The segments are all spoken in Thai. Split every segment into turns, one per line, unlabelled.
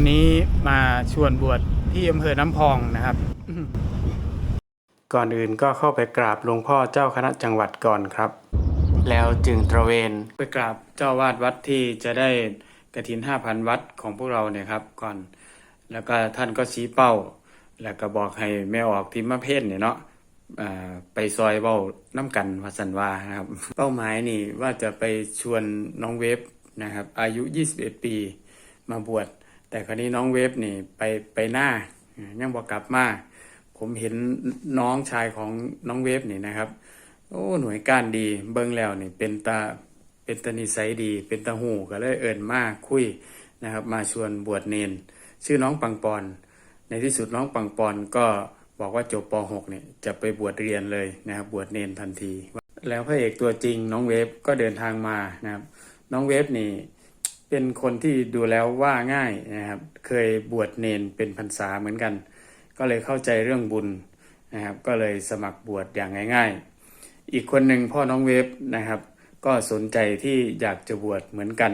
วันนี้มาชวนบวชที่อำเภอน้ำพองนะครับ ก่อนอื่นก็เข้าไปกราบหลวงพ่อเจ้าคณะจังหวัดก่อนครับ แล้วจึงตระเวน ไปกราบเจ้าวาดวัดที่จะได้กระถินห้าพันวัดของพวกเราเนี่ยครับ ก่อน แล้วก็ท่านก็ชี้เป้า แล้วก็บอกให้แม่ออกทิมมาเพศเนี่ยเนาะไปซอยเบ้าน้ำกันวัสันวานะครับ เป้าหมายนี่ว่าจะไปชวนน้องเวฟนะครับ อายุ 21 ปี มาบวช แต่คราวนี้น้องเวฟนี่ไปไปหน้ายังบอกกลับมา ผมเห็นน้องชายของน้องเวฟนี่นะครับ โอ้หน่วยการดีเบิ่งแล้วนี่เป็นตาเป็นตานิสัยดี เป็นตาหูก็เลยเอิญมากคุยนะครับ มาชวนบวชเนน ชื่อน้องปังปอน ในที่สุดน้องปังปอนก็บอกว่าจบป .6 เนี่ยจะไปบวชเรียนเลยนะครับบวชเนนทันที แล้วพระเอกตัวจริงน้องเวฟก็เดินทางมานะครับ น้องเวฟนี่ เป็นคนที่ดูแล้วว่าง่ายนะครับ เคยบวชเนนเป็นพรรษาเหมือนกัน ก็เลยเข้าใจเรื่องบุญนะครับ ก็เลยสมัครบวชอย่างง่าย ๆ อีกคนหนึ่งพ่อน้องเวฟนะครับ ก็สนใจที่อยากจะบวชเหมือนกัน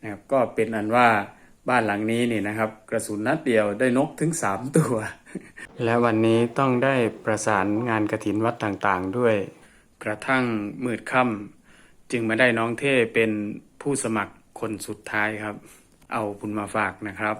นะครับ ก็เป็นอันว่าบ้านหลังนี้นี่นะครับ กระสุนนัดเดียวได้นกถึงสามตัว และวันนี้ต้องได้ประสานงานกระถินวัดต่างๆ ด้วย กระทั่งมืดค่ำจึงมาได้น้องเท่เป็นผู้สมัคร คนสุดท้ายครับ เอาบุญมาฝากนะครับ